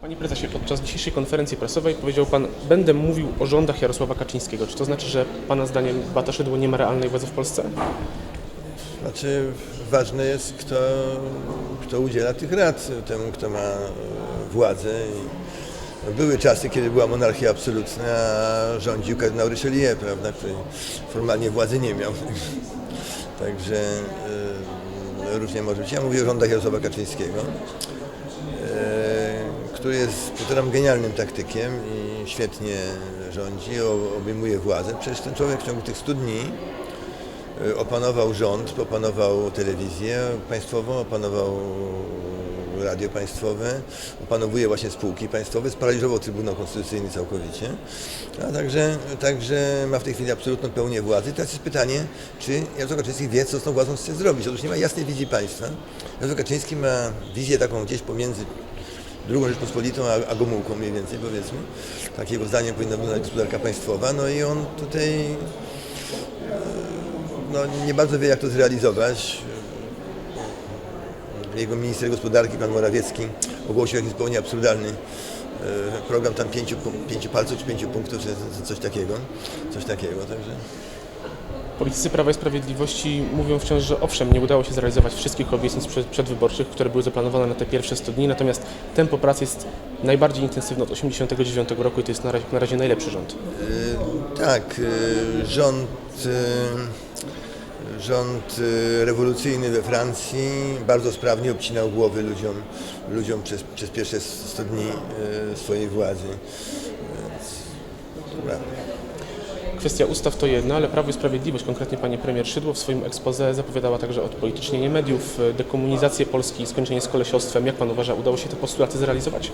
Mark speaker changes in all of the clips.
Speaker 1: Panie prezesie, podczas dzisiejszej konferencji prasowej powiedział pan, będę mówił o rządach Jarosława Kaczyńskiego. Czy to znaczy, że pana zdaniem Bata Szydło nie ma realnej władzy w Polsce?
Speaker 2: Znaczy ważne jest, kto, kto udziela tych rad temu, kto ma e, władzę. Były czasy, kiedy była monarchia absolutna, a rządził kardynał Richelieu, prawda, który formalnie władzy nie miał. Także e, różnie może być. Ja mówię o rządach Jarosława Kaczyńskiego, który jest półtoram genialnym taktykiem i świetnie rządzi, obejmuje władzę. Przecież ten człowiek w ciągu tych 100 dni Y, opanował rząd, opanował telewizję państwową, opanował radio państwowe, opanowuje właśnie spółki państwowe, sparaliżował Trybunał Konstytucyjny całkowicie, a także, także ma w tej chwili absolutną pełnię władzy. Teraz jest pytanie, czy Jarosław Kaczyński wie, co z tą władzą chce zrobić. Otóż nie ma jasnej wizji państwa. Jarosław Kaczyński ma wizję taką gdzieś pomiędzy drugą Rzeczpospolitą, a, a Gomułką mniej więcej powiedzmy. Takiego zdaniem powinna wyglądać gospodarka państwowa. No i on tutaj no, nie bardzo wie, jak to zrealizować. Jego minister gospodarki, pan Morawiecki, ogłosił jakiś zupełnie absurdalny e, program tam pięciu, pięciu palców czy pięciu punktów, czy coś takiego. Coś takiego, także...
Speaker 1: Politycy Prawa i Sprawiedliwości mówią wciąż, że owszem, nie udało się zrealizować wszystkich obietnic przed, przedwyborczych, które były zaplanowane na te pierwsze 100 dni, natomiast tempo pracy jest najbardziej intensywne od 1989 roku i to jest na razie, na razie najlepszy rząd.
Speaker 2: E, Tak, e, rząd, e, rząd rewolucyjny we Francji bardzo sprawnie obcinał głowy ludziom, ludziom przez, przez pierwsze 100 dni e, swojej władzy. Prawda.
Speaker 1: Kwestia ustaw to jedno, ale Prawo i Sprawiedliwość, konkretnie pani premier Szydło w swoim expose zapowiadała także odpolitycznienie mediów, dekomunizację Polski, skończenie z kolesiostwem. Jak pan uważa, udało się te postulaty zrealizować?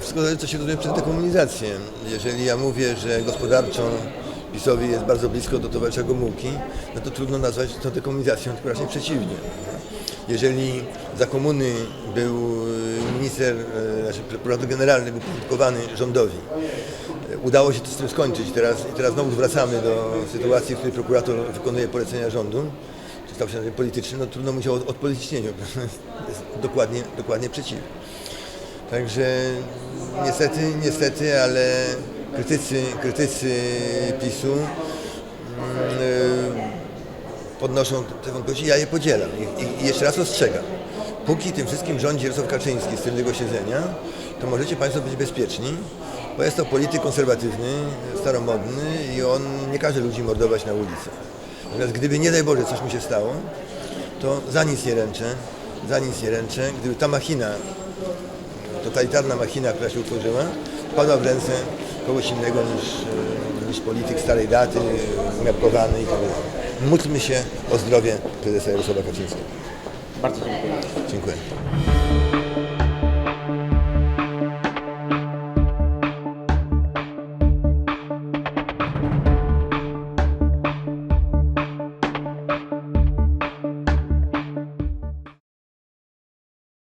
Speaker 2: Wszystko zależy, co się rozumie przez dekomunizację. Jeżeli ja mówię, że gospodarczo PiSowi jest bardzo blisko do towarzysza Gomułki, no to trudno nazwać to dekomunizacją, tylko raczej przeciwnie. Jeżeli za komuny był y, minister, y, znaczy prokurator generalny był podporządkowany rządowi, y, udało się to z tym skończyć. Teraz, I teraz znowu wracamy do sytuacji, w której prokurator wykonuje polecenia rządu, czy stał się polityczny, no trudno mówić o odpolitycznieniu. Jest dokładnie, dokładnie przeciwnie. Także niestety, niestety, ale krytycy, krytycy PiSu mm, y, podnoszą te wątpliwości, ja je podzielam I, i, i jeszcze raz ostrzegam. Póki tym wszystkim rządzi Jarosław Kaczyński z tylnego siedzenia, to możecie Państwo być bezpieczni, bo jest to polityk konserwatywny, staromodny i on nie każe ludzi mordować na ulicy. Natomiast gdyby nie daj Boże coś mu się stało, to za nic nie ręczę, za nic nie ręczę, gdyby ta machina totalitarna machina, która się utworzyła, padła w ręce kogoś innego niż, e, niż polityk starej daty, umiarkowany i tak dalej. Módlmy się o zdrowie prezesa Jarosława Kaczyńskiego.
Speaker 1: Bardzo dziękuję.
Speaker 2: Dziękuję.